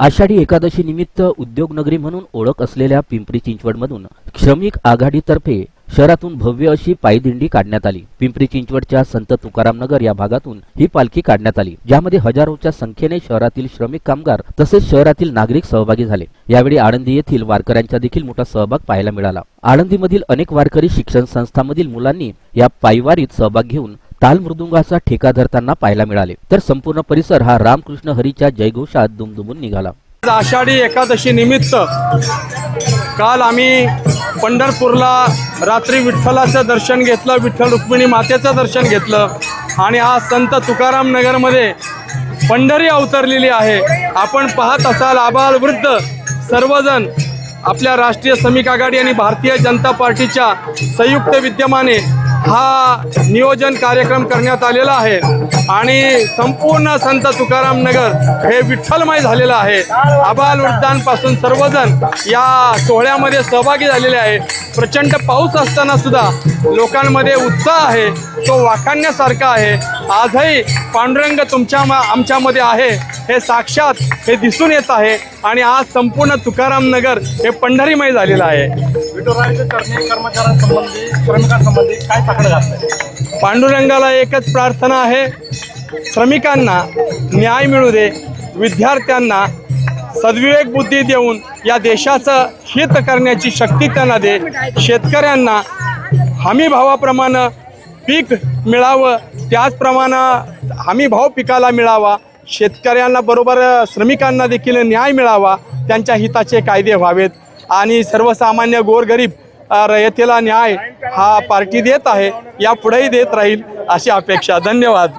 आषाढी एकादशी निमित्त उद्योगनगरी म्हणून ओळख असलेल्या पिंपरी चिंचवडमधून श्रमिक आघाडीतर्फे शहरातून भव्य अशी पायदिंडी काढण्यात आली. पिंपरी चिंचवडच्या संत तुकाराम नगर या भागातून ही पालखी काढण्यात आली ज्यामध्ये हजारोच्या संख्येने शहरातील श्रमिक कामगार तसेच शहरातील नागरिक सहभागी झाले. यावेळी आळंदी येथील वारकऱ्यांचा देखील मोठा सहभाग पाहायला मिळाला. आळंदीमधील अनेक वारकरी शिक्षण संस्थांमधील मुलांनी या पायवारीत सहभाग घेऊन तालमृदुंगाचा ठेका धरताना पाहायला मिळाले. तर संपूर्ण परिसर हा रामकृष्ण हरीच्या जयघोषात दुमदुमून निघाला. आषाढी एकादशी निमित्त काल आम्ही पंढरपूरला रात्री विठ्ठलाचं दर्शन घेतलं विठ्ठल रुक्मिणी मातेचं दर्शन घेतलं आणि आज संत तुकाराम नगरमध्ये पंढरी अवतरलेली आहे. आपण पाहत असाल आबाल वृद्ध सर्वजण आपल्या राष्ट्रीय श्रमिक आघाडी आणि भारतीय जनता पार्टीच्या संयुक्त विद्यमाने हा नियोजन कार्यक्रम करण्यात आलेला आहे. आणि संपूर्ण संत तुकाराम नगर हे विठ्ठलमय झालेलं आहे. आबाल वृद्धांपासून सर्वजण या सोहळ्यामध्ये सहभागी झालेले आहे. प्रचंड पाऊस असताना सुद्धा लोकांमध्ये उत्साह आहे तो वाखाणण्यासारखा आहे. आजही पांडुरंग तुमच्या मा- आमच्यामध्ये आहे हे साक्षात हे दिसून येत आहे आणि आज संपूर्ण तुकाराम नगर हे पंढरीमय झालेलं आहे. कर्मचाऱ्यांसंबंधी श्रमिकांसंबंधी काय पांडुरंगाला एकच प्रार्थना आहे श्रमिकांना न्याय मिळू दे विद्यार्थ्यांना सद्विवेक बुद्धी देऊन या देशाचं हित करण्याची शक्ती त्यांना दे. शेतकऱ्यांना हमी भावाप्रमाणे पीक मिळावं त्याचप्रमाणे हमी भाव पिकाला मिळावा शेतकऱ्यांना बरोबर श्रमिकांना देखील न्याय मिळावा त्यांच्या हिताचे कायदे व्हावेत. आणि सर्वसामान्य गोरगरीब रयतेला न्याय हा पार्टी देत आहे यापुढेही देत राहील अशी अपेक्षा. धन्यवाद.